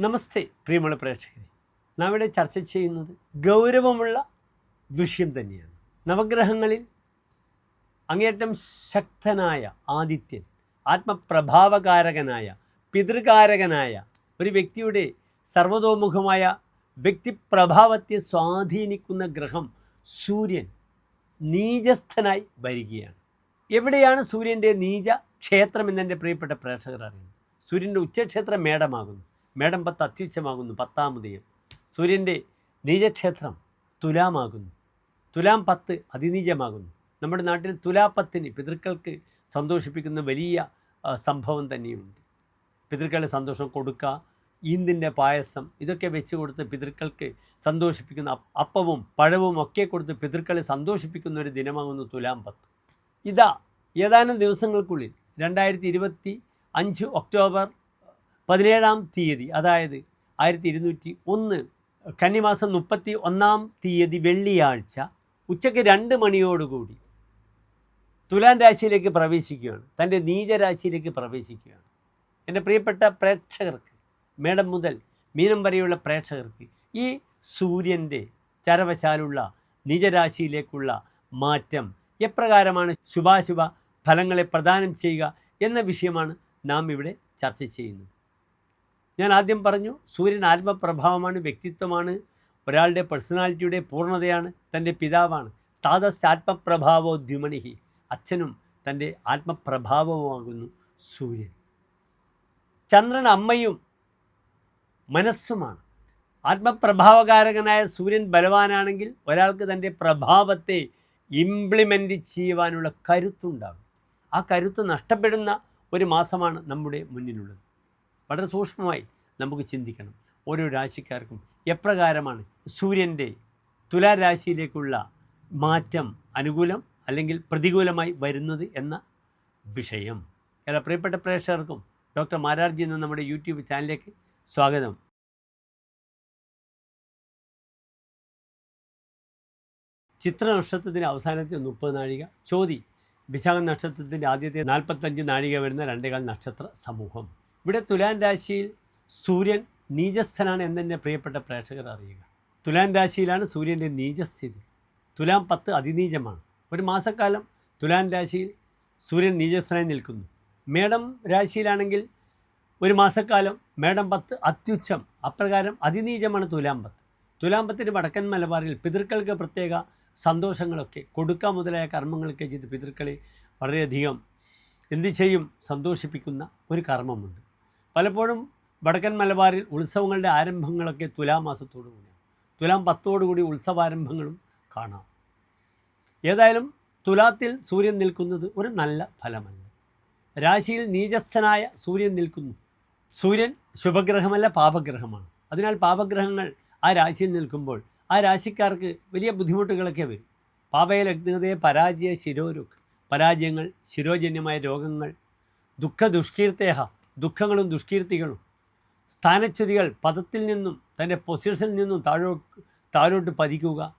നമസ്തേ പ്രിയമുള്ള പ്രേക്ഷകരെ. നാം ഇവിടെ ചർച്ച ചെയ്യുന്നത് ഗൗരവമുള്ള വിഷയം തന്നെയാണ്. നവഗ്രഹങ്ങളിൽ അങ്ങേറ്റം ശക്തനായ ആദിത്യൻ ആത്മപ്രഭാവകാരകനായ പിതൃകാരകനായ ഒരു വ്യക്തിയുടെ സർവതോമുഖമായ വ്യക്തിപ്രഭാവത്തെ സ്വാധീനിക്കുന്ന ഗ്രഹം സൂര്യൻ നീചസ്ഥനായി വരികയാണ്. എവിടെയാണ് സൂര്യന്റെ നീച ക്ഷേത്രം എന്നെന്റെ പ്രിയപ്പെട്ട പ്രേക്ഷകർ അറിയുന്നത്? സൂര്യന്റെ ഉച്ചക്ഷേത്രം മേടമാകുന്നു. മേടം പത്ത് അത്യുച്ചമാകുന്നു ഉദയം. സൂര്യന്റെ നീചക്ഷേത്രം തുലാമാകുന്നു. തുലാം പത്ത് അതിനീചമാകുന്നു. നമ്മുടെ നാട്ടിൽ തുലാപ്പത്തിന് പിതൃക്കൾക്ക് സന്തോഷിപ്പിക്കുന്ന വലിയ സംഭവം തന്നെയുണ്ട്. പിതൃക്കളുടെ സന്തോഷം കൊടുക്കുക ഈന്തിന്റെ പായസം ഇതൊക്കെ വെച്ച് കൊടുത്ത് പിതൃക്കൾക്ക് സന്തോഷിപ്പിക്കുന്ന അപ്പവും പഴവും ഒക്കെ കൊടുത്ത് പിതൃക്കളെ സന്തോഷിപ്പിക്കുന്ന ഒരു ദിനമാകുന്നു തുലാം പത്ത്. ഇതാ ഏതാനും ദിവസങ്ങൾക്കുള്ളിൽ രണ്ടായിരത്തി ഇരുപത്തി അഞ്ച് ഒക്ടോബർ പതിനേഴാം തീയതി അതായത് ആയിരത്തി ഇരുന്നൂറ്റി ഒന്ന് കന്നിമാസം മുപ്പത്തി ഒന്നാം തീയതി വെള്ളിയാഴ്ച ഉച്ചയ്ക്ക് രണ്ട് മണിയോടുകൂടി തുലാം രാശിയിലേക്ക് പ്രവേശിക്കുകയാണ്. തന്റെ നീചരാശിയിലേക്ക് പ്രവേശിക്കുകയാണ്. എന്റെ പ്രിയപ്പെട്ട പ്രേക്ഷകർക്ക് മേഡം മുതൽ മീനം വരെയുള്ള പ്രേക്ഷകർക്ക് ഈ സൂര്യന്റെ ചരവശാലുള്ള നീചരാശിയിലേക്കുള്ള മാറ്റം എപ്രകാരമാണ്? ശുഭാശുഭ ഫലങ്ങളെ പ്രദാനം ചെയ്യുക എന്ന വിഷയമാണ് നാം ഇവിടെ ചർച്ച ചെയ്യുന്നത്. ഞാൻ ആദ്യം പറഞ്ഞു സൂര്യൻ ആത്മപ്രഭാവമാണ് വ്യക്തിത്വമാണ് ഒരാളുടെ പേഴ്സണാലിറ്റിയുടെ പൂർണതയാണ് തന്റെ പിതാവാണ്. താതസ് ആത്മപ്രഭാവോദ്യുമണിഹി അച്ഛനും തന്റെ ആത്മപ്രഭാവവുമാകുന്നു സൂര്യൻ. ചന്ദ്രൻ അമ്മയും മനസ്സുമാണ്. ആത്മപ്രഭാവകാരകനായ സൂര്യൻ ബലവാനാണെങ്കിൽ ഒരാൾക്ക് തന്റെ പ്രഭാവത്തെ ഇംപ്ലിമെന്റ് ചെയ്യുവാനുള്ള കരുത്തുണ്ടാകും. ആ കരുത്ത് നഷ്ടപ്പെടുന്ന ഒരു മാസമാണ് നമ്മുടെ മുന്നിലുള്ളത്. വളരെ സൂക്ഷ്മമായി നമുക്ക് ചിന്തിക്കണം. ഓരോ രാശിക്കാർക്കും എപ്രകാരമാണ് സൂര്യന്റെ തുലാരാശിയിലേക്കുള്ള മാറ്റം അനുകൂലം അല്ലെങ്കിൽ പ്രതികൂലമായി വരുന്നത് എന്ന വിഷയം. എല്ലാ പ്രിയപ്പെട്ട പ്രേക്ഷകർക്കും ഡോക്ടർ മാരാർജി എന്ന നമ്മുടെ യൂട്യൂബ് ചാനലിലേക്ക് സ്വാഗതം. ചിത്ര നക്ഷത്രത്തിന്റെ അവസാനത്തെ മുപ്പത് നാഴിക ചോതി വിശാഖ നക്ഷത്രത്തിന്റെ ആദ്യത്തെ നാൽപ്പത്തഞ്ച് നാഴിക വരുന്ന രണ്ടേകാൽ നക്ഷത്ര സമൂഹം. ഇവിടെ തുലാൻ രാശിയിൽ സൂര്യൻ നീചസ്ഥനാണ് എന്നെ പ്രിയപ്പെട്ട പ്രേക്ഷകർ അറിയുക. തുലാൻ രാശിയിലാണ് സൂര്യന്റെ നീചസ്ഥിതി. തുലാം പത്ത് അതിനീചമാണ്. ഒരു മാസക്കാലം തുലാൻ രാശിയിൽ സൂര്യൻ നീചസ്ഥനായി നിൽക്കുന്നു. മേടം രാശിയിലാണെങ്കിൽ ഒരു മാസക്കാലം മേടം പത്ത് അത്യുച്ഛം. അപ്രകാരം അതിനീചമാണ് തുലാം പത്ത്. തുലാം പത്തിന് വടക്കൻ മലബാറിൽ പിതൃക്കൾക്ക് പ്രത്യേക സന്തോഷങ്ങളൊക്കെ കൊടുക്ക മുതലായ കർമ്മങ്ങളൊക്കെ ചെയ്ത് പിതൃക്കളെ വളരെയധികം എന്തു ചെയ്യും? സന്തോഷിപ്പിക്കുന്ന ഒരു കർമ്മമുണ്ട്. പലപ്പോഴും വടക്കൻ മലബാറിൽ ഉത്സവങ്ങളുടെ ആരംഭങ്ങളൊക്കെ തുലാമാസത്തോടു കൂടിയാണ്. തുലാം പത്തോടുകൂടി ഉത്സവാരംഭങ്ങളും കാണാം. ഏതായാലും തുലാത്തിൽ സൂര്യൻ നിൽക്കുന്നത് ഒരു നല്ല ഫലമല്ല. രാശിയിൽ നീചസ്ഥനായ സൂര്യൻ നിൽക്കുന്നു. സൂര്യൻ ശുഭഗ്രഹമല്ല പാപഗ്രഹമാണ്. അതിനാൽ പാപഗ്രഹങ്ങൾ ആ രാശിയിൽ നിൽക്കുമ്പോൾ ആ രാശിക്കാർക്ക് വലിയ ബുദ്ധിമുട്ടുകളൊക്കെ വരും. പാപയ ലഗ്നതയെ പരാജയ ശിരോരുക്ക് പരാജയങ്ങൾ ശിരോജന്യമായ രോഗങ്ങൾ ദുഃഖ ദുഷ്കീർത്തേഹ ദുഃഖങ്ങളും ദുഷ്കീർത്തികളും. സ്ഥാനച്യുതികൾ പദത്തിൽ നിന്നും തന്റെ പൊസിഷനിൽ നിന്നും താഴോ താഴോട്ട് പതിക്കുക.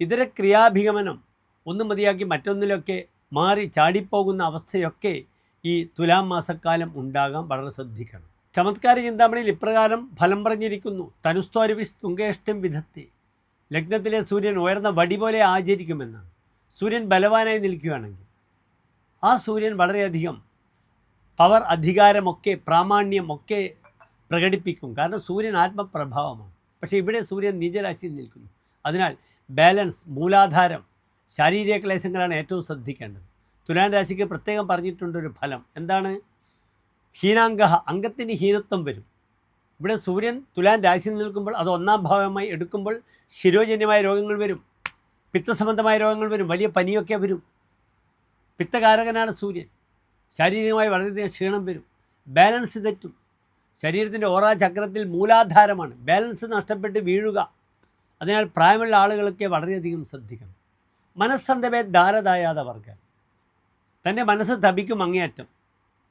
ഇതര ക്രിയാഭിഗമനം ഒന്ന് മതിയാക്കി മറ്റൊന്നിലൊക്കെ മാറി ചാടിപ്പോകുന്ന അവസ്ഥയൊക്കെ ഈ തുലാം മാസക്കാലം ഉണ്ടാകാൻ വളരെ ശ്രദ്ധിക്കണം. ചമത്കാര ചിന്താമണിയിൽ ഇപ്രകാരം ഫലം പറഞ്ഞിരിക്കുന്നു. തനുസ്തോരവിസ് തുങ്കേഷ്ടം വിധത്തെ. ലഗ്നത്തിലെ സൂര്യൻ ഉയർന്ന വടി പോലെ ആചരിക്കുമെന്നാണ്. സൂര്യൻ ബലവാനായി നിൽക്കുകയാണെങ്കിൽ ആ സൂര്യൻ വളരെയധികം പവർ അധികാരമൊക്കെ പ്രാമാണ്യമൊക്കെ പ്രകടിപ്പിക്കും. കാരണം സൂര്യൻ ആത്മപ്രഭാവമാണ്. പക്ഷേ ഇവിടെ സൂര്യൻ നീചരാശിയിൽ നിൽക്കുന്നു. അതിനാൽ ബാലൻസ് മൂലാധാരം ശാരീരിക ക്ലേശങ്ങളാണ് ഏറ്റവും ശ്രദ്ധിക്കേണ്ടത്. തുലാൻ രാശിക്ക് പ്രത്യേകം പറഞ്ഞിട്ടുണ്ട് ഒരു ഫലം എന്താണ്? ഹീനാംഗ അംഗത്തിന് ഹീനത്വം വരും. ഇവിടെ സൂര്യൻ തുലാൻ രാശിയിൽ നിൽക്കുമ്പോൾ അത് ഒന്നാം ഭാവമായി എടുക്കുമ്പോൾ ശിരോജന്യമായ രോഗങ്ങൾ വരും. പിത്തസംബന്ധമായ രോഗങ്ങൾ വരും. വലിയ പനിയൊക്കെ വരും. പിത്തകാരകനാണ് സൂര്യൻ. ശാരീരികമായി വളരെയധികം ക്ഷീണം വരും. ബാലൻസ് തെറ്റും. ശരീരത്തിന്റെ ഓറാ ചക്രത്തിൽ മൂലാധാരമാണ്. ബാലൻസ് നഷ്ടപ്പെട്ട് വീഴുക. അതിനാൽ പ്രായമുള്ള ആളുകളൊക്കെ വളരെയധികം ശ്രദ്ധിക്കണം. മനസ്സന്തവേ ധാരദായാത വർഗ. തന്റെ മനസ്സ് തപിക്കും അങ്ങേയറ്റം.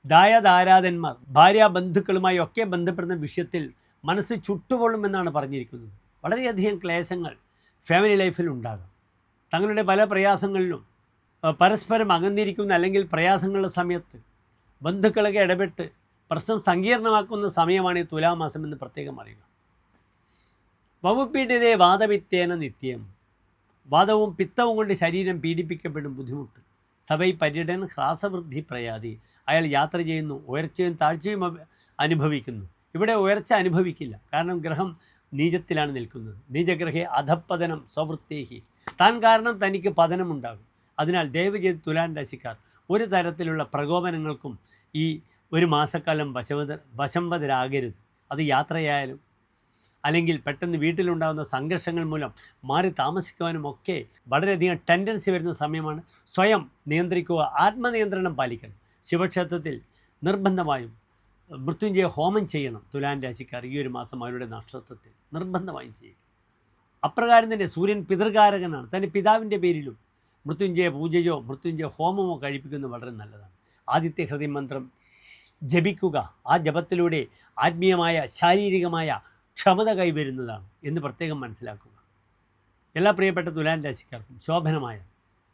ദായദാരാധന്മാർ ഭാര്യ ബന്ധുക്കളുമായി ഒക്കെ ബന്ധപ്പെടുന്ന വിഷയത്തിൽ മനസ്സ് ചുട്ടുപൊള്ളുമെന്നാണ് പറഞ്ഞിരിക്കുന്നത്. വളരെയധികം ക്ലേശങ്ങൾ ഫാമിലി ലൈഫിൽ ഉണ്ടാകാം. തങ്ങളുടെ പല പ്രയാസങ്ങളിലും പരസ്പരം അകന്നിരിക്കുന്ന അല്ലെങ്കിൽ പ്രയാസങ്ങളുടെ സമയത്ത് ബന്ധുക്കളൊക്കെ ഇടപെട്ട് പ്രശ്നം സങ്കീർണമാക്കുന്ന സമയമാണ് ഈ തുലാമാസം എന്ന് പ്രത്യേകം അറിയുക. വകുപ്പീഡിതേ വാദവിത്തേന നിത്യം. വാദവും പിത്തവും കൊണ്ട് ശരീരം പീഡിപ്പിക്കപ്പെടും ബുദ്ധിമുട്ട്. സഭൈ പര്യടൻ ഹ്രാസവൃദ്ധി പ്രയാതി. അയാൾ യാത്ര ചെയ്യുന്നു ഉയർച്ചയും താഴ്ചയും അനുഭവിക്കുന്നു. ഇവിടെ ഉയർച്ച അനുഭവിക്കില്ല. കാരണം ഗ്രഹം നീചത്തിലാണ് നിൽക്കുന്നത്. നീചഗ്രഹെ അധപ്പതനം സ്വവൃത്തേഹി. താൻ കാരണം തനിക്ക് പതനമുണ്ടാകും. അതിനാൽ ദയവ് ചെയ്ത് തുലാൻ രാശിക്കാർ ഒരു തരത്തിലുള്ള പ്രകോപനങ്ങൾക്കും ഈ ഒരു മാസക്കാലം വശവത വശംവതരാകരുത്. അത് യാത്രയായാലും അല്ലെങ്കിൽ പെട്ടെന്ന് വീട്ടിലുണ്ടാകുന്ന സംഘർഷങ്ങൾ മൂലം മാറി താമസിക്കുവാനും ഒക്കെ വളരെയധികം ടെൻഡൻസി വരുന്ന സമയമാണ്. സ്വയം നിയന്ത്രിക്കുക ആത്മനിയന്ത്രണം പാലിക്കണം. ശിവക്ഷേത്രത്തിൽ നിർബന്ധമായും മൃത്യുഞ്ജയ ഹോമം ചെയ്യണം തുലാൻ രാശിക്കാർ ഈ ഒരു മാസം അവരുടെ നക്ഷത്രത്തിൽ. നിർബന്ധമായും ചെയ്യും അപ്രകാരം തന്നെ സൂര്യൻ പിതൃകാരകനാണ്. തന്റെ പിതാവിന്റെ പേരിലും മൃത്യുഞ്ജയ പൂജയോ മൃത്യുഞ്ജയ ഹോമമോ കഴിപ്പിക്കുന്നത് വളരെ നല്ലതാണ്. ആദിത്യ ഹൃദയ മന്ത്രം ജപിക്കുക. ആ ജപത്തിലൂടെ ആത്മീയമായ ശാരീരികമായ ക്ഷമത കൈവരുന്നതാണ് എന്ന് പ്രത്യേകം മനസ്സിലാക്കുക. എല്ലാ പ്രിയപ്പെട്ട തുലാൻ രാശിക്കാർക്കും ശോഭനമായ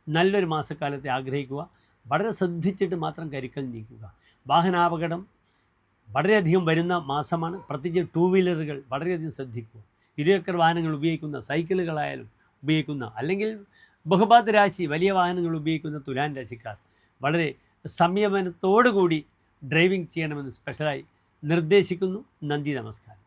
നല്ലൊരു മാസക്കാലത്തെ ആഗ്രഹിക്കുക. വളരെ ശ്രദ്ധിച്ചിട്ട് മാത്രം കരുക്കൾ നീക്കുക. വാഹനാപകടം വളരെയധികം വരുന്ന മാസമാണ്. പ്രത്യേകിച്ച് ടൂ വീലറുകൾ വളരെയധികം ശ്രദ്ധിക്കുക. ഇരുചക്ര വാഹനങ്ങൾ ഉപയോഗിക്കുന്ന സൈക്കിളുകളായാലും ഉപയോഗിക്കുന്ന അല്ലെങ്കിൽ ബഹുപാത രാശി വലിയ വാഹനങ്ങൾ ഉപയോഗിക്കുന്ന തുലാൻ രാശിക്കാർ വളരെ സംയമനത്തോടുകൂടി ഡ്രൈവിംഗ് ചെയ്യണമെന്ന് സ്പെഷ്യലായി നിർദ്ദേശിക്കുന്നു. നന്ദി നമസ്കാരം.